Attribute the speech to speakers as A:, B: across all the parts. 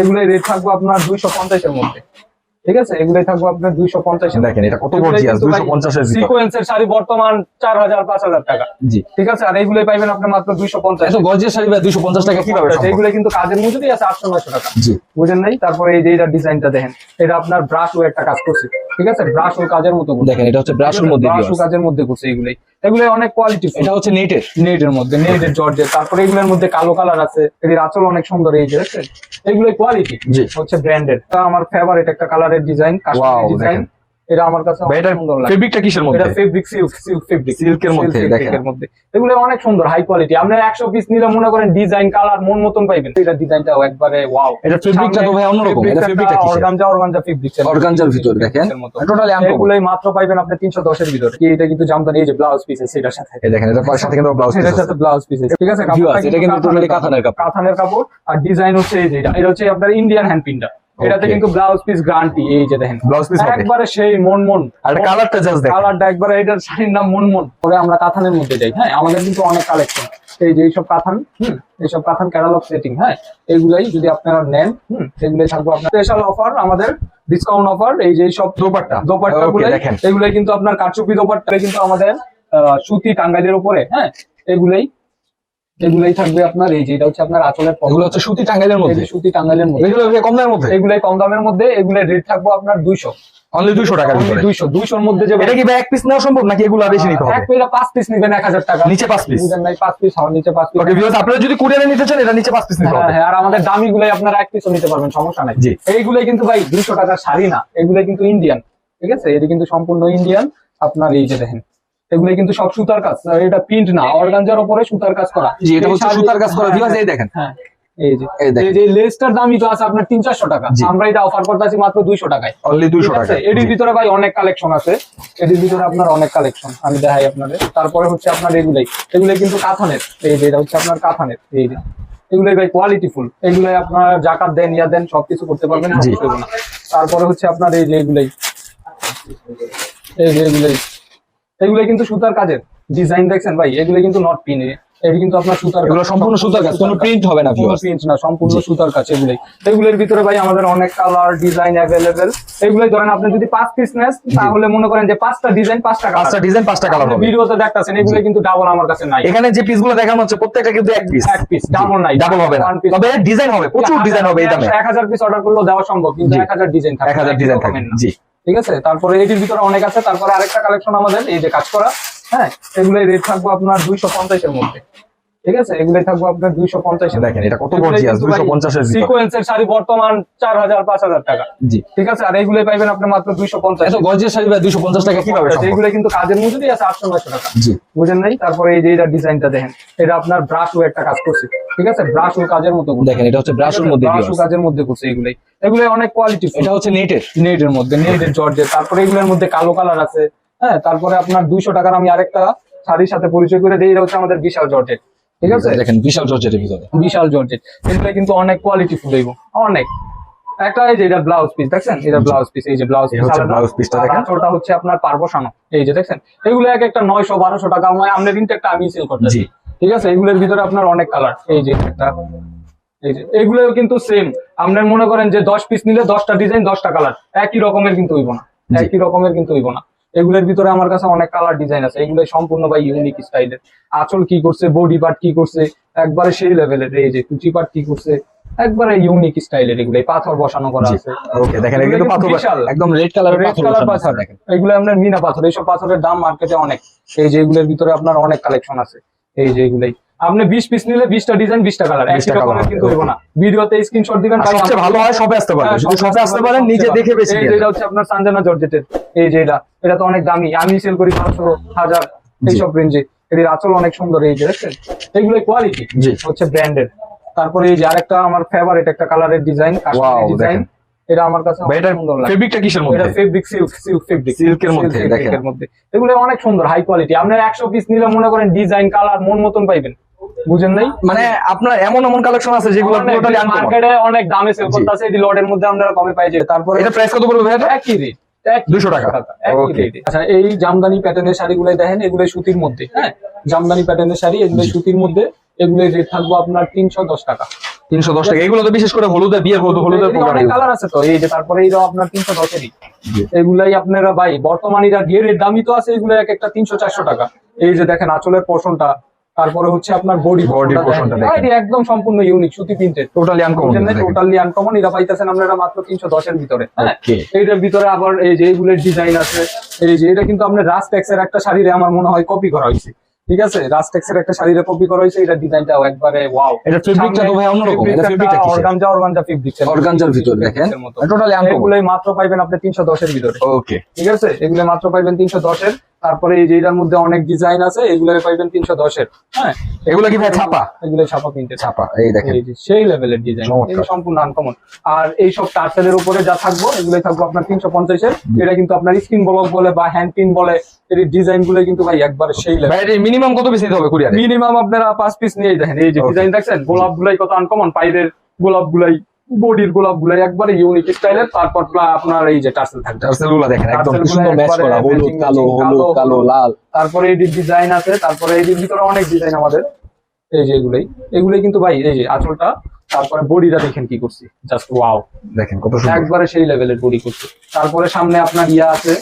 A: এগুলোর রেট থাকবে আপনার দুইশো পঞ্চাশের মধ্যে। ঠিক আছে? এগুলোই থাকবে আপনার দুইশো পঞ্চাশ
B: দেখেন এটা কত গর্জিয়াস দুইশো পঞ্চাশের
A: সিকোয়েন্সের শাড়ি বর্তমান চার হাজার পাঁচ হাজার টাকা।
B: জি।
A: ঠিক আছে? আর এইগুলোই পাইবেন আপনার মাত্র দুইশো পঞ্চাশ।
B: গজের গর্জিয়াস শাড়ি ভাই দুইশো পঞ্চাশ টাকা কীভাবে?
A: এইগুলো কিন্তু কাজের মজুরি আছে আটশো নয়শো টাকা।
B: জি।
A: বুঝেন নাই? তারপরে এই যে এটা ডিজাইনটা দেখেন এটা আপনার ব্রাশ ও একটা কাজ করছে। ঠিক আছে? ব্রাশ ও কাজের মতো।
B: দেখেন এটা হচ্ছে ব্রাশের মধ্যে
A: ব্রাশ ও কাজের মধ্যে করছে এগুলাই। এগুলো অনেক কোয়ালিটি
B: এটা হচ্ছে নেটের।
A: নেটের মধ্যে নেটের জর্জের তারপরে এগুলোর মধ্যে কালো কালার আছে। এটির আচল অনেক সুন্দর এই যে দেখছেন? কোয়ালিটি। হচ্ছে ব্র্যান্ডেড আমার ফেভারিট একটা কালারের ডিজাইন কাশ্মীরি ডিজাইন। এটা আমার কাছে সুন্দর
B: ফেব্রিকটা কিসের মধ্যে?
A: এটা ফেব্রিক সিল্ক সিল্ক ফেব্রিক
B: Silk-এর মধ্যে, দেখেন।
A: মধ্যে। এগুলো অনেক সুন্দর হাই কোয়ালিটি আপনারা একশো পিস নিলে মনে করেন ডিজাইন কালার মন মতন পাইবেন। এটা ডিজাইনটাও একবারে ওয়াও
B: এটা ফেব্রিকটা তো ভাই অন্যরকম। এটা ফেব্রিকটা কিসের?
A: অর্গানজা অর্গানজা ফেব্রিক
B: অর্গানজার ভিতর দেখেন? টোটালি
A: এগুলোই মাত্র পাইবেন আপনি তিনশো দশের ভিতরে। কি এটা কিন্তু জামদানি এই যে ব্লাউজ পিস সেটার সাথে।
B: এই দেখেন এটা সাথে কিন্তু ব্লাউজ
A: এটার সাথে ব্লাউজ পিস ঠিক আছে কাপড়টা
B: এটা কিন্তু কাতানের কাপড়।
A: কাপড়। আর ডিজাইন হচ্ছে এই যে এটা। এটা হচ্ছে আপনার ইন্ডিয়ান হ্যান্ড এটাতে কিন্তু ব্লাউজ পিস গ্যারান্টি এই যে দেখেন।
B: Piece হবে?
A: একবারে সেই মন মন
B: আর কালারটা জাস্ট দেখেন।
A: কালারটা একবারে এটার শাড়ির নাম মন মন পরে আমরা কাথানের মধ্যে যাই হ্যাঁ? আমাদের কিন্তু অনেক কালেকশন এই যে এইসব কাথান হুম? এইসব কাথান ক্যাটালগ সেটিং হ্যাঁ? এগুলাই যদি আপনারা নেন হুম? এগুলাই থাকব আপনার স্পেশাল অফার আমাদের ডিসকাউন্ট অফার এই যে সব
B: দোপাট্টা।
A: দোপাট্টা এগুলাই কিন্তু আপনার কারচুপি দোপাট্টা কিন্তু আমাদের সুতি টাঙ্গাইলের উপরে হ্যাঁ? এগুলাই এগুলাই থাকবে আপনার এই যে এটা হচ্ছে আপনার আঁচলের।
B: এগুলো হচ্ছে সুতি টাঙ্গাইলের মধ্যে।
A: সুতি টাঙ্গাইলের মধ্যে।
B: এগুলো কম দামের মধ্যে?
A: এগুলাই কম দামের মধ্যে এগুলাই রেট থাকব আপনার দুইশো।
B: অনলি দুইশো টাকার ভিতরে
A: দুইশো। দুইশোর মধ্যে যে
B: এটা কি ভাই এক পিস নেওয়া সম্ভব নাকি এগুলো বেশি নিতে হবে?
A: এক পেলে পাঁচ পিস নিবেন টাকা।
B: নিচে পাঁচ?
A: বুঝেন নাই পাঁচ পিস নিচে পাঁচ পিস
B: ওকে ভিউয়ার্স আপনারা যদি কুরিয়ারে নিতে চান এটা নিচে পাঁচ পিস নিতে
A: হ্যাঁ
B: হবে।
A: হ্যাঁ আর আমাদের দামি গুলাই আপনারা এক পিসও নিতে পারবেন সমস্যা নাই।
B: জি।
A: এইগুলাই কিন্তু ভাই দুইশো টাকার শাড়ি না এগুলাই কিন্তু ইন্ডিয়ান ঠিক আছে? এটা কিন্তু সম্পূর্ণ ইন্ডিয়ান আপনার এই যে দেখেন এগুলাই কিন্তু সব সুতার কাজ। এটা প্রিন্ট না অর্গানজার উপরে সুতার কাজ করা।
B: জি এটা হচ্ছে সুতার কাজ করা।
A: হ্যাঁ,
B: ভিউয়ার্স
A: হ্যাঁ,
B: এই দেখেন।
A: হ্যাঁ এই যে
B: এই দেখেন।
A: যে লেসটার দামই তো আছে আপনার তিন চারশো টাকা আমরা এটা অফার করতেছি মাত্র দুইশো টাকায়।
B: অনলি টাকা
A: এটির ভিতরে ভাই অনেক কালেকশন আছে। এটির ভিতরে আপনার অনেক কালেকশন আমি দেখাই আপনাদের। তারপরে হচ্ছে আপনার এগুলাই। এগুলাই কিন্তু কাথানের। এই যে এটা হচ্ছে আপনার কাথানের। এই যে এগুলাই ভাই কোয়ালিটি ফুল এগুলাই আপনার জাকাত দেন ইয়া দেন সবকিছু করতে পারবেন। তারপরে হচ্ছে আপনার এই যে এগুলাই। এই যে এগুলাই। এগুলাই কিন্তু সুতার কাজের। ডিজাইন দেখছেন ভাই? এগুলো কিন্তু নট পিনে কিন্তু আপনার সুতার
B: এগুলো সম্পূর্ণ সুতার কাজ কোনো প্রিন্ট হবে না
A: কোনো প্রিন্ট না সম্পূর্ণ সুতার কাছে এগুলাই। এগুলোর ভিতরে ভাই আমাদের অনেক কালার ডিজাইন এগুলাই ধরেন আপনি যদি পাঁচ পিস নেন তাহলে মনে করেন যে পাঁচটা ডিজাইন পাঁচটা
B: পাঁচটা
A: কালার
B: ডিজাইন পাঁচটা কালার হবে।
A: ভিডিওতে দেখতেছেন এগুলো কিন্তু ডাবল আমার কাছে নাই।
B: এখানে যে পিসগুলো দেখানো হচ্ছে প্রত্যেকটা কিন্তু এক পিস
A: এক পিস ডাবল নাই।
B: ডাবল হবে না। তবে ডিজাইন হবে প্রচুর ডিজাইন হবে এই দামে।
A: এক হাজার পিস অর্ডার করলেও দেওয়া সম্ভব কিন্তু
B: জি।
A: এক হাজার ডিজাইন
B: এক হাজার ডিজাইন থাকবে জি।
A: ঠিক আছে? তারপরে এটির ভিতরে অনেক আছে। তারপরে আরেকটা কালেকশন আমাদের, এই যে কাজ করা হ্যাঁ? এগুলো রেট থাকব আপনার দুইশো পঞ্চাশের মধ্যে। ঠিক আছে? এগুলোই থাকব আপনার দুইশো পঞ্চাশের
B: দেখেন এটা কত গর্জিয়াস দুইশো পঞ্চাশের
A: সিকোয়েন্সের শাড়ি বর্তমান চার হাজার পাঁচ হাজার টাকা।
B: জি।
A: ঠিক আছে? আর এইগুলোই পাইবেন আপনি মাত্র দুইশো পঞ্চাশ।
B: গর্জিয়াস শাড়ি ভাই দুইশো পঞ্চাশ টাকা কীভাবে সম্ভব?
A: এগুলো কিন্তু কাজের মজুরি আছে আটশো নয়শো টাকা।
B: জি।
A: বুঝেন নাই? তারপরে এই যে এটা ডিজাইনটা দেখেন এটা আপনার ব্রাশ ও একটা কাজ করছে। ঠিক আছে? ব্রাশ ও কাজের মতো
B: দেখেন এটা হচ্ছে ব্রাশের মধ্যে
A: ব্রাশ ও কাজের মধ্যে করছে এগুলাই। এগুলো অনেক কোয়ালিটি
B: এটা হচ্ছে নেটের
A: নেটের মধ্যে নেটের জর্জের। তারপরে এগুলোর মধ্যে কালো কালার আছে হ্যাঁ? তারপরে আপনার দুইশো টাকার আমি আরেকটা শাড়ির সাথে পরিচয় করে দিই এটা হচ্ছে আমাদের বিশাল জর্জেট ঠিক আছে?
B: দেখেন বিশাল জর্জেটের ভিতরে।
A: বিশাল জর্জেট। এগুলো কিন্তু অনেক কোয়ালিটি ফুল হইব অনেক। একটা এই যে এটা ব্লাউজ পিস দেখছেন? এটা ব্লাউজ পিস এই যে ব্লাউজ
B: এই হচ্ছে blouse piece টা দেখেন।
A: ওটা হচ্ছে আপনার পার বসানো এই যে দেখছেন? এগুলো এক একটা নয়শো বারোশো টাকা আমার আপনার ইনটেকটা আমি সেল করতেছি। ঠিক আছে? এগুলোর ভিতরে আপনার অনেক কালার এই যে একটা এই যে এগুলো কিন্তু সেম আপনার মনে করেন যে দশ পিস নিলে দশটা ডিজাইন দশটা কালার একই রকমের কিন্তু হইব না। একই রকমের কিন্তু হইব না। এগুলোর ভিতরে আমার কাছে অনেক কালার ডিজাইন আছে। এগুলো সম্পূর্ণ ভাই ইউনিক স্টাইলের আঁচল কি করছে বডি পার্ট কি করছে একবারে সেই লেভেলের এই যে কুচি পার্ট কি করছে একবারে ইউনিক স্টাইলের এগুলো পাথর বসানো করা। আছে।
B: ওকে দেখেন
A: এগুলো
B: পাথর
A: বিশাল।
B: একদম রেড কালারের
A: রেড
B: পাথর
A: কালার পাথর।
B: দেখেন।
A: এগুলো আপনার মিনা পাথর। এইসব পাথরের দাম মার্কেটে অনেক। এই যে এগুলোর ভিতরে আপনার অনেক কালেকশন আছে। এই যে এগুলাই। আপনি বিশ পিস নিলে বিশটা ডিজাইন বিশটা কালার
B: 20টা
A: একই
B: colour
A: রকমের কিন্তু হইব না। ভিডিওতে স্ক্রিনশট দিবেন
B: সবচেয়ে ভালো হয় সবে আসতে পারবে
A: হ্যাঁ,
B: যদি সবে আসতে পারেন নিজে দেখে বেশি
A: এই হচ্ছে আপনার সানজানা জর্জেটের এই যে এটা এটা তো অনেক দামি। আমি সেল করি পাঁচশো হাজার এইসব রেঞ্জে এটির আচল অনেক সুন্দর এই যে দেখছেন? এগুলোই কোয়ালিটি হচ্ছে ব্র্যান্ডেড তারপরে এই যে আরেকটা আমার ফেভারিট একটা কালারের ডিজাইন ডিজাইন এটা আমার কাছে
B: ভাই
A: অনেক
B: এটার ফেব্রিকটা কিসের মধ্যে?
A: এটা ফেব্রিক সিল্ক সিল্ক ফেব্রিক
B: Silk-এর মধ্যে, দেখেন।
A: এগুলো অনেক সুন্দর হাই কোয়ালিটি আপনার একশো পিস নিলে মনে করেন ডিজাইন কালার মন মতন পাইবেন। বুঝেন নাই?
B: মানে আপনার এমন এমন কালেকশন আছে যেগুলো টোটালি আনকমন
A: মার্কেটে অনেক দামে সেল
B: জি।
A: করতেছে এই লটের মধ্যে আপনারা কমে পাই যে তারপরে
B: এটা প্রাইস কত পড়বে ভাই
A: একই রেট
B: 200 টাকা।
A: আচ্ছা এই জামদানি প্যাটার্নের শাড়িগুলো দেখেন এগুলো সুতির মধ্যে হ্যাঁ? জামদানি প্যাটার্নের শাড়ি এগুলো সুতির মধ্যে এগুলো রেট থাকব আপনার তিনশো দশ টাকা।
B: তিনশো দশ টাকা। এগুলো তো বিশেষ করে হলুদের বিয়ের হলুদ হলুদের
A: কালার আছে তো এই যে তারপরে আপনার তিনশো দশেরই। এগুলাই আপনারা ভাই বর্তমান এরা দামই তো আছে এগুলো এক একটা তিনশো চারশো টাকা। এই যে দেখেন আঁচলের পোর্শনটা তারপরে হচ্ছে আপনার বডি
B: Body portionটা দেখেন।
A: একদম সম্পূর্ণ ইউনিক সুতি printed
B: totally uncommon
A: totally uncommon এটা পাইতেছেন আপনারা মাত্র তিনশো দশের ভিতরে। হ্যাঁ? এইটার ভিতরে আবার এই যে এইগুলোর ডিজাইন আছে এই যে এটা কিন্তু আপনার রাস্টেক্স এর একটা শাড়িরে আমার মনে হয় কপি করা হয়েছে। ঠিক আছে? রাস্টেক্স এর একটা শাড়িরে কপি করা হয়েছে এটা ডিজাইনটাও একবারে ওয়াও
B: এটা ফেব্রিকটা তো ভাই অন্যরকম এটা ফেব্রিকটা কি
A: অর্গানজা অর্গানজা ফেব্রিক
B: অর্গানজার ভিতর দেখেন। টোটালি আনকমন
A: এগুলোই মাত্র পাইবেন আপনি তিনশো দশের ভিতরে।
B: ওকে
A: ঠিক আছে? এগুলো মাত্র পাইবেন তিনশো দশের। তারপরে এই যে এটার মধ্যে অনেক ডিজাইন আছে এগুলো পাইবেন তিনশো দশের। হ্যাঁ?
B: এগুলো কি ভাই ছাপা?
A: এগুলো ছাপা কিনতে
B: ছাপা এই দেখেন।
A: সেই লেভেলের ডিজাইন এগুলো সম্পূর্ণ আনকমন আর এই সব টার্সেলের উপরে যা থাকব এগুলোই থাকব আপনার তিনশো পঞ্চাশের। এটা কিন্তু আপনার স্ক্রিন ব্লক বলে বা হ্যান্ড পিন বলে এর ডিজাইনগুলো কিন্তু ভাই একবার সেই লেভেল
B: মিনিমাম কত পিস নিতে হবে কুরিয়ারে
A: মিনিমাম আপনারা পাঁচ পিস নিয়ে দেখেন এই যে ডিজাইন দেখছেন? গোলাপ গুলাই কত আনকমন পাইরের গোলাপ গুলাই বডির গোলাপ গুলাই একবারে ইউনিক স্টাইলের তারপর আপনার এই যে টার্সেল থাকবে।
B: টার্সেলগুলা দেখেন একদম সুন্দর ম্যাচ করা হলুদ কালো হলুদ
A: কালো,
B: কালো লাল।
A: তারপরে এই ডিজাইন আছে তারপরে এই ভিতরে অনেক ডিজাইন আমাদের। এই যে এগুলাই এগুলাই কিন্তু ভাই এই যে আঁচলটা তারপরে বডিটা দেখেন কি করছি জাস্ট ওয়াও
B: দেখেন কত সুন্দর।
A: একবারে সেই লেভেলের বডি করছে। তারপরে সামনে আপনার ইয়া আছে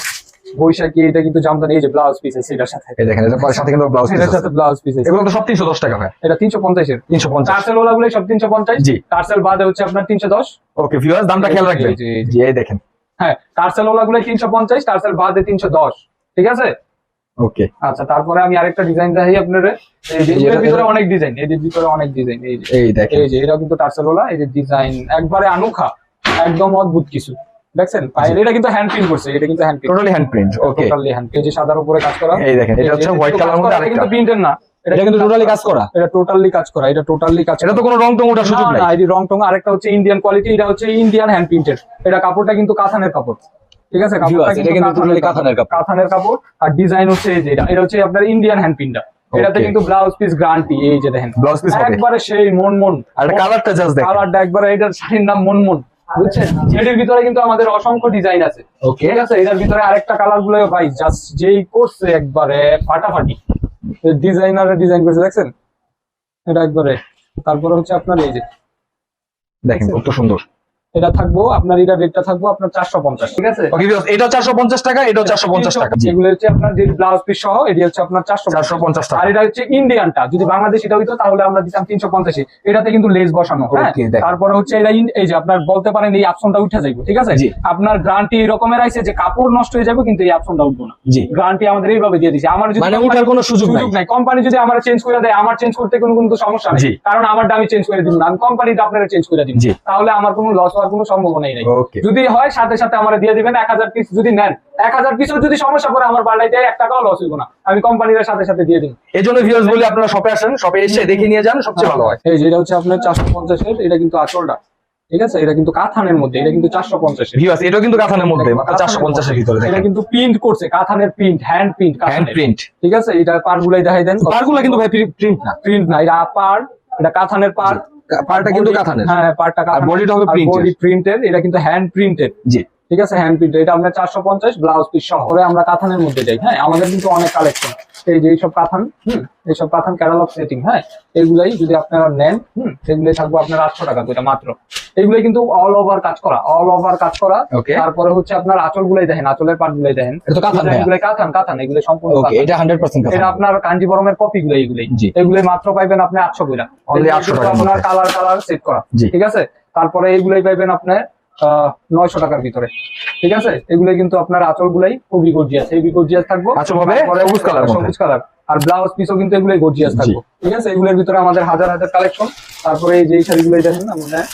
A: বৈশাখী এটা কিন্তু জামদানি এই যে ব্লাউজ পিস আছে এটার সাথে।
B: দেখেন এটা সাথে কিন্তু ব্লাউজ
A: এটার সাথে ব্লাউজ পিস
B: এগুলো তো সব তিনশো দশ টাকা ভাই।
A: এটা তিনশো পঞ্চাশের।
B: তিনশো পঞ্চাশ।
A: টার্সেল ওলা গুলো সব তিনশো পঞ্চাশ।
B: জি।
A: টার্সেল বাদে হচ্ছে আপনার তিনশো দশ।
B: ওকে ভিউয়ার্স দামটা খেয়াল রাখবেন।
A: জি,
B: এই দেখেন।
A: হ্যাঁ টার্সেল ওলা গুলো তিনশো পঞ্চাশ টার্সেল বাদে তিনশো দশ। ঠিক আছে?
B: ওকে
A: আচ্ছা তারপরে আমি আরেকটা ডিজাইন দেখাই আপনাদের। এর ভিতরে অনেক ডিজাইন এর ভিতরে অনেক ডিজাইন এই যে।
B: এই দেখেন।
A: এই যে এটা কিন্তু টার্সেলোলা এই যে ডিজাইন একবারে আনুখা একদম অদ্ভুত কিছু। দেখছেন? এটা কিন্তু হ্যান্ড প্রিন্ট করছে এটা কিন্তু hand print
B: totally hand print okay
A: totally hand এই যে সাদার উপরে কাজ করা
B: এই দেখেন এটা হচ্ছে হোয়াইট কালার মধ্যে আরেকটা।
A: কিন্তু প্রিন্টের না।
B: এটা কিন্তু টোটালি কাজ করা।
A: এটা টোটালি কাজ করা এটা টোটালি কাজ
B: এটা তো কোনো রং টং ওঠার সুযোগ
A: না,
B: নাই।
A: না, এই রং টং আরেকটা হচ্ছে ইন্ডিয়ান কোয়ালিটি এটা হচ্ছে ইন্ডিয়ান হ্যান্ড প্রিন্টেড এটা কাপড়টা কিন্তু কাতানের কাপড়। ঠিক আছে? কাপড়টা
B: কিন্তু কাপড়।
A: কাপড়। আর ডিজাইন হচ্ছে এই যে এটা। এটা হচ্ছে আপনার ইন্ডিয়ান হ্যান্ড প্রিন্টটা এটাতে কিন্তু ব্লাউজ পিস গ্যারান্টি এই যে দেখেন।
B: ব্লাউজ পিস
A: একবারে সেই মন মন
B: আর কালারটা জাস্ট দেখেন।
A: কালারটা একবারে এটার শাড়ির নাম মন মন বুঝছেন? এটার ভিতরে কিন্তু আমাদের অসংখ্য ডিজাইন আছে।
B: ওকে
A: ঠিক আছে? এটার ভিতরে আরেকটা কালারগুলো ভাই জাস্ট যেই করছে একবারে ফাটাফাটি। ডিজাইনার ডিজাইন করেছে দেখছেন? এটা একবারে। তারপরে হচ্ছে আপনার এই যে।
B: দেখেন কত সুন্দর।
A: এটা থাকব আপনার এটা রেটটা থাকব আপনার চারশো পঞ্চাশ। ঠিক আছে?
B: এটা 450 টাকা এটাও 450 টাকা। জি।
A: এগুলো হচ্ছে আপনার যে ব্লাউজ পিস সহ এটি হচ্ছে আপনার চারশো
B: 450 টাকা।
A: আর এটা হচ্ছে ইন্ডিয়ানটা যদি বাংলাদেশ এটা হইতো তাহলে আমরা দিতাম তিনশো পঞ্চাশি এটাতে কিন্তু লেস বসানো হ্যাঁ? তারপরে হচ্ছে এটা এই যে আপনার বলতে পারেন এই অপশনটা উঠে যাইবো ঠিক আছে। আপনার গ্রান্টি এরকমের আছে যে কাপড় নষ্ট হয়ে যাবে কিন্তু এই অপশনটা উঠবো না।
B: জি।
A: গ্যারান্টি আমাদের এইভাবে দিয়ে দিছে। আমার যদি
B: মানে উঠার কোনো সুযোগ নাই।
A: সুযোগ নাই। কোম্পানি যদি আমার চেঞ্জ করে দেয় আমার চেঞ্জ করতে কোনো কিন্তু সমস্যা নেই। কারণ আমারটা আমি চেঞ্জ করে দিব না। আমি কোম্পানিটা আপনারা চেঞ্জ করে দিব। তাহলে আমার কোনো লস হওয়ার কোনো সম্ভাবনাই নেই। যদি হয় সাথে সাথে আমার দিয়ে দিবেন এক হাজার পিস যদি নেন। এক হাজার পিসও যদি সমস্যা করে আমার পাল্টাই দেয় এক টাকাও লস হইব না। আমি কোম্পানির সাথে সাথে দিয়ে দিব।
B: এই জন্য ভিউয়ার্স বলি আপনারা শপে আসেন শপে এসে দেখে নিয়ে যান সবচেয়ে ভালো হয়।
A: এই যে এটা হচ্ছে আপনার চারশো পঞ্চাশের এটা কিন্তু আচলটা। ঠিক আছে? এটা কিন্তু কাথানের মধ্যে এটা কিন্তু চারশো পঞ্চাশের।
B: ভিউয়ার্স এটাও কিন্তু কাথানের মধ্যে 450 এর ভিতরে
A: এটা কিন্তু প্রিন্ট করছে কাথানের print hand print
B: hand print
A: ঠিক আছে? এটা পার গুলাই দেখাই দেন।
B: পারগুলো কিন্তু ভাই প্রিন্ট না।
A: প্রিন্ট না এটা পার এটা কাথানের পার
B: পারটা কিন্তু কাঁথানের।
A: হ্যাঁ পারটা
B: আর বডিটা হবে প্রিন্টেড
A: বডি প্রিন্টেড এটা কিন্তু হ্যান্ড প্রিন্টেড
B: জি।
A: ঠিক আছে? হ্যান্ড প্রিন্টেড এটা আমরা চারশো পঞ্চাশ ব্লাউজ পিস সহ। করে আমরা কাথানের মধ্যে যাই। হ্যাঁ আমাদের কিন্তু অনেক কালেকশন এই যে এইসব কাথান হুম এইসব কাথান ক্যাটালগ সেটিং হ্যাঁ এগুলাই যদি আপনারা নেন হুম সেগুলোই থাকব আপনার আটশো টাকা দুইটা মাত্র। এগুলোই কিন্তু অল ওভার কাজ করা অল ওভার কাজ করা। তারপরে হচ্ছে আপনার আঁচল গুলাই দেখেন আঁচলের পাট গুলাই দেখেন
B: তো কাতান।
A: এগুলো কাথান কাথান এগুলো সম্পূর্ণ
B: এটা 100%
A: এটা আপনার কাঞ্জিবরমের কপি গুলো এইগুলোই এগুলো মাত্র পাইবেন আপনি আটশো গুলা
B: Only 800 টাকার
A: আপনার কালার কালার সেট করা। ঠিক আছে? তারপরে এইগুলোই পাইবেন আপনার নয়শো টাকার ভিতরে। ঠিক আছে? এগুলো কিন্তু আপনার আচল গুলাই খুবই গর্জিয়াস হেভি গর্জিয়াস থাকব।
B: আঁচল হবে সবুজ
A: কালার আর ব্লাউজ পিসও কিন্তু এগুলোই গর্জিয়াস থাকব। ঠিক আছে? এগুলোর ভিতরে আমাদের হাজার হাজার কালেকশন তারপরে এই যে শাড়িগুলো দেখেন আমাদের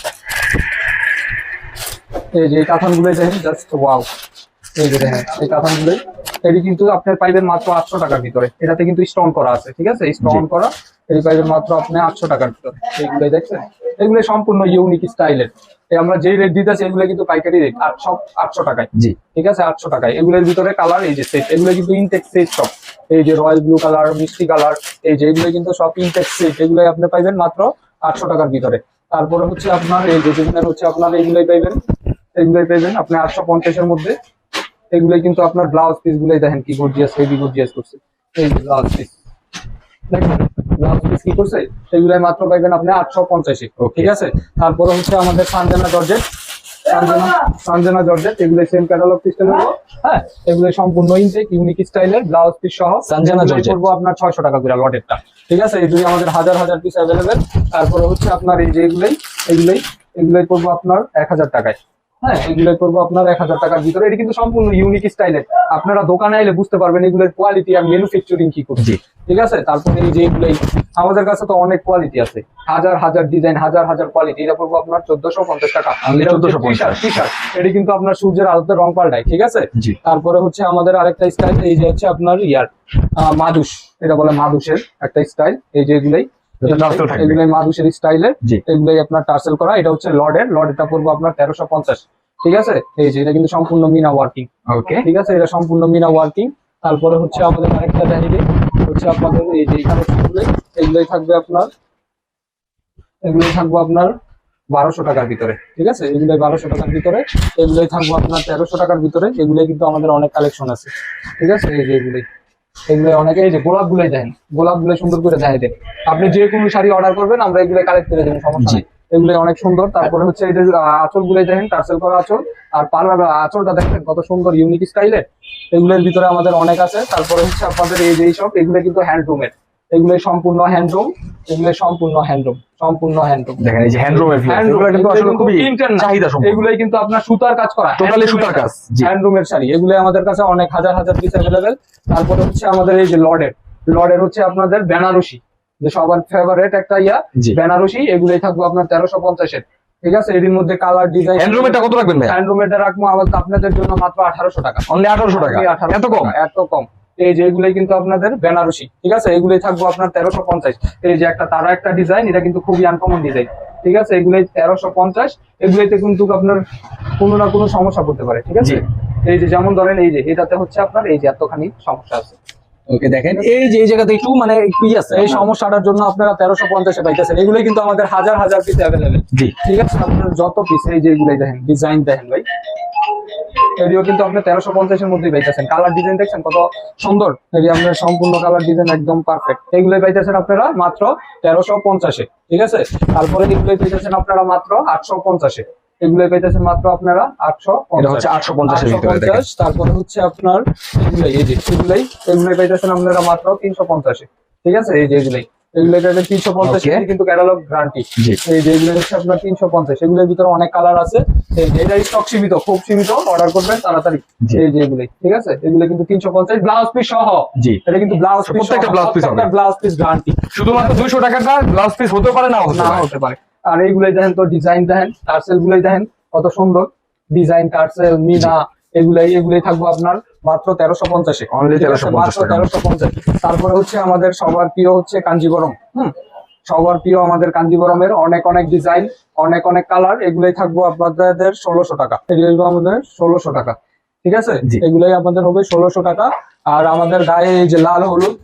A: এই যে কাঁথানগুলোই দেখেন জাস্ট ওয়াও এই যে দেখেন এই কাথান গুলোই এটি কিন্তু আপনার পাইবেন মাত্র আটশো টাকার ভিতরে। এটাতে কিন্তু স্টোন করা আছে ঠিক আছে? স্টোন করা এটি পাইবেন মাত্র আপনি আটশো টাকার ভিতরে। এইগুলোই দেখছেন? এগুলো সম্পূর্ণ ইউনিক স্টাইলের আমরা যেই রেট দিতেছি এগুলো কিন্তু পাইকারি রেট আটশো আটশো টাকায়।
B: জি।
A: ঠিক আছে? আটশো টাকায়। এগুলোর ভিতরে কালার এই যে সেট এগুলো কিন্তু ইনটেক সেট সব। এই যে রয়্যাল ব্লু কালার মিষ্টি কালার এই যে এগুলো কিন্তু সব ইনটেক সেট এগুলো আপনি পাইবেন মাত্র আটশো টাকার ভিতরে। তারপরে হচ্ছে আপনার এই যে হচ্ছে আপনার এইগুলোই পাইবেন এগুলোই পাইবেন আপনি আটশো পঞ্চাশের মধ্যে। এগুলোই কিন্তু আপনার ব্লাউজ পিস গুলোই দেখেন কি গর্জিয়াস হেভি গর্জিয়াস করছে। এই যে ব্লাউজ পিস দেখেন ব্লাউজ পিস কি করছে? এগুলাই মাত্র পাইবেন আপনি আটশো পঞ্চাশে. ঠিক আছে? তারপরে হচ্ছে আমাদের সানজানা জর্জেট সানজানা জর্জেট এগুলো সেম ক্যাটালগ সিস্টেম হ্যাঁ। এগুলো সম্পূর্ণ ইনটেক ইউনিক স্টাইলের ব্লাউজ পিস সহ।
B: সানজানা জর্জেট।
A: করব আপনার ছয়শো টাকা করে লটেরটা ঠিক আছে? এগুলি আমাদের হাজার হাজার পিস অ্যাভেলেবেল তারপরে হচ্ছে আপনার এই যে এগুলোই এগুলোই এগুলোই করব আপনার এক হাজার টাকায়। হ্যাঁ এগুলোই করব আপনার এক হাজার টাকার ভিতরে। এটা কিন্তু সম্পূর্ণ ইউনিক স্টাইলের আপনারা দোকানে এলে বুঝতে পারবেন এগুলোর কোয়ালিটি আর ম্যানুফ্যাকচারিং কি করছে। ঠিক আছে? তারপরে এই যে এগুলোই আমাদের কাছে তো অনেক কোয়ালিটি আছে। হাজার হাজার ডিজাইন হাজার হাজার কোয়ালিটি এটা পড়ব আপনার চোদ্দশো পঞ্চাশ টাকা।
B: Only
A: এটা হচ্ছে
B: 1450
A: টি এটা কিন্তু আপনার সূর্যের আলোতে রং পাল্টায় ঠিক আছে? তারপরে হচ্ছে আমাদের আরেকটা স্টাইল এই যে হচ্ছে আপনার ইয়ার মাদুস। এটা বলে মাদুসের একটা স্টাইল এই যে এগুলাই। এগুলাই স্টাইলের
B: জি।
A: এগুলাই আপনার টার্সেল করা এটা হচ্ছে লর্ডের। লর্ডেরটা পড়ব আপনার তেরোশো পঞ্চাশ। ঠিক আছে? এই যে এটা কিন্তু সম্পূর্ণ মিনা ওয়ার্কিং
B: ওকে
A: ঠিক আছে? এটা সম্পূর্ণ মিনা ওয়ার্কিং তারপরে হচ্ছে আমাদের আরেকটা চাহিদা হচ্ছে আপনাদের এই যে এখানে এগুলোই থাকবে আপনার এগুলোই থাকব আপনার বারোশো টাকার ভিতরে। ঠিক আছে? এগুলোই বারোশো টাকার ভিতরে এগুলোই থাকব আপনার তেরোশো টাকার ভিতরে। এগুলোই কিন্তু আমাদের অনেক কালেকশন আছে। ঠিক আছে? এই যে এগুলোই। এগুলো অনেকে এই যে গোলাপ গুলাই দেন গোলাপগুলো সুন্দর করে দেখাই দেন আপনি যে কোনো শাড়ি অর্ডার করবেন আমরা এগুলো কালেক্ট করে দেবো সমস্যা। এগুলো অনেক সুন্দর। তারপরে হচ্ছে এই যে আঁচল গুলাই দেখেন টার্সেল করা আঁচল। আর পার্লার আঁচলটা দেখেন কত সুন্দর ইউনিক স্টাইলের এগুলোর ভিতরে আমাদের অনেক আছে। তারপরে হচ্ছে আপনাদের এই যে সব এগুলো কিন্তু হ্যান্ডলুমের এগুলো সম্পূর্ণ হ্যান্ডলুম এগুলো সম্পূর্ণ হ্যান্ডলুম সম্পূর্ণ হ্যান্ডলুম
B: দেখেন এই যে হ্যান্ডলুমের এগুলো কিন্তু আসলে খুবই চাহিদা সম্পন্ন।
A: এগুলোই কিন্তু আপনার সুতার কাজ করা
B: টোটালি সুতার কাজ
A: হ্যান্ডলুমের শাড়ি। এগুলো আমাদের কাছে অনেক হাজার হাজার পিস অ্যাভেলেবেল তারপরে হচ্ছে আমাদের এই যে লর্ডের লর্ডের হচ্ছে আপনাদের বেনারসি যে সবার ফেভারিট একটা ইয়া বেনারসি এগুলোই থাকবে আপনার তেরোশো পঞ্চাশের। ঠিক আছে? এর মধ্যে কালার ডিজাইন
B: হ্যান্ডলুমেরটা কত রাখবেন ভাই
A: হ্যান্ডলুমেরটা রাখব আমাদের আপনাদের জন্য মাত্র আঠারোশো টাকা।
B: অনলি আঠারোশো টাকা?
A: Only 1800
B: এত কম?
A: এত কম। এই যে এগুলোই কিন্তু আপনাদের বেনারসি ঠিক আছে? এগুলোই থাকব আপনার তেরোশো পঞ্চাশ। এই যে একটা তারা একটা ডিজাইন এটা কিন্তু খুবই আনকমন ডিজাইন ঠিক আছে? এগুলোই তেরোশো পঞ্চাশ। এগুলোতে কিন্তু আপনার কোনো না কোনো সমস্যা করতে পারে ঠিক আছে? এই যে যেমন ধরেন এই যে এটাতে হচ্ছে আপনার এই যে এতখানি সমস্যা আছে।
B: ওকে দেখেন। এই যে এই জায়গাতে একটু মানে আছে
A: এই সমস্যাটার জন্য আপনারা তেরোশো পঞ্চাশে পাইতেছেন। কিন্তু আমাদের হাজার হাজার পিস অ্যাভেলেবেল
B: জি।
A: ঠিক আছে? আপনার যত পিস এই যে এগুলাই দেখেন ডিজাইন দেখেন ভাই। এটিও কিন্তু আপনি তেরোশো পঞ্চাশের মধ্যেই পাইতেছেন। কালার ডিজাইন দেখছেন কত সুন্দর? এটি আপনার সম্পূর্ণ কালার ডিজাইন একদম পারফেক্ট এগুলোই পাইতেছেন আপনারা মাত্র তেরোশো পঞ্চাশে ঠিক আছে? তারপরে এগুলোই পাইতেছেন আপনারা মাত্র আটশো পঞ্চাশে। এগুলোই পাইতেছেন মাত্র আপনারা আটশো
B: হচ্ছে আটশো পঞ্চাশের দেখেন।
A: তারপরে হচ্ছে আপনার এগুলাই এই যে এগুলাই এগুলোই পাইতেছেন আপনারা মাত্র তিনশো পঞ্চাশে ঠিক আছে? এই যে এগুলাই। কিন্তু ক্যাটালগ গ্যারান্টি
B: জি।
A: এই যে হচ্ছে আপনার এগুলোর ভিতরে অনেক কালার আছে। এই স্টক সীমিত খুব সীমিত অর্ডার করবেন তাড়াতাড়ি। এই ঠিক আছে? এগুলো কিন্তু তিনশো পঞ্চাশ ব্লাউজ পিস সহ।
B: জি।
A: এটা কিন্তু ব্লাউজ পিস
B: প্রত্যেকটা piece হবে।
A: ব্লাউজ পিস গ্যারান্টি
B: শুধুমাত্র দুইশো টাকাটা ব্লাউজ পিস হতে পারে না
A: না হতে পারে। আর এইগুলোই দেখেন তো ডিজাইন দেখেন টার্সেল গুলোই দেখেন কত সুন্দর। ডিজাইন টার্সেল মিনা এগুলাই এগুলাই থাকব আপনার মাত্র তেরোশো পঞ্চাশে
B: Only
A: ঠিক আছে?
B: 1350
A: মাত্র তেরোশো পঞ্চাশ। তারপরে হচ্ছে আমাদের সবার প্রিয় হচ্ছে কাঞ্জিবরম হম? সবার প্রিয় আমাদের কাঞ্জিবরমের অনেক অনেক ডিজাইন অনেক অনেক কালার এগুলাই থাকব আপনাদের ষোলোশো টাকা। এগুলো আমাদের ষোলোশো টাকা। ঠিক আছে। এগুলাই আমাদের হবে ষোলোশো টাকা। আর আমাদের গায়ে এই যে লাল হলুদ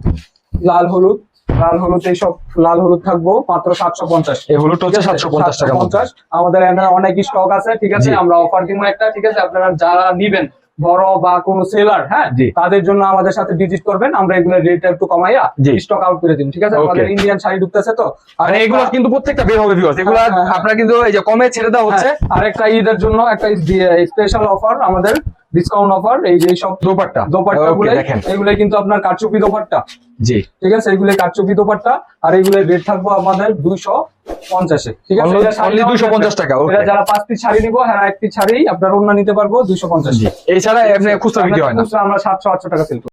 A: লাল হলুদ লাল হলুদ এইসব লাল হলুদ থাকব মাত্র সাতশো পঞ্চাশ।
B: এই হলুদটা হচ্ছে সাতশো পঞ্চাশ টাকা।
A: 750 আমাদের এখানে অনেক স্টক আছে ঠিক আছে? আমরা অফার দিব একটা ঠিক আছে? আপনারা যারা নিবেন বড় বা কোনো সেলার হ্যাঁ। তাদের জন্য আমাদের সাথে ভিজিট করবেন আমরা এগুলো রেটটা একটু কমাইয়া। স্টক আউট করে দিন ঠিক আছে? আমাদের ইন্ডিয়ান শাড়ি ঢুকতেছে তো।
B: আর এগুলো কিন্তু প্রত্যেকটা বের হবে ভিউয়ার্স এগুলো
A: হ্যাঁ, হ্যাঁ।
B: আপনারা কিন্তু এই যে কমে ছেড়ে দেওয়া হচ্ছে।
A: হচ্ছে আর একটা ঈদের জন্য একটা স্পেশাল অফার আমাদের ডিসকাউন্ট অফার এই যে সব
B: দোপাট্টা।
A: দোপাট্টা গুলো
B: দেখেন।
A: এগুলো কিন্তু আপনার কারচুপি দোপাট্টা।
B: জি।
A: ঠিক আছে? এগুলো কারচুপি দোপাট্টা আর এগুলোর রেট থাকব আমাদের দুইশো পঞ্চাশে ঠিক আছে?
B: Only-
A: এটা শাড়ি
B: only
A: নেওয়ার
B: 250
A: ক্ষেত্রে।
B: টাকা,
A: যারা পাঁচ পিস শাড়ি নিবো হ্যাঁ এক পিস শাড়ি আপনার অন্য নিতে পারব দুইশো পঞ্চাশ
B: এছাড়া এমনি খুচরা বিক্রি হয় না।
A: আমরা সাতশো আটশো টাকা সেল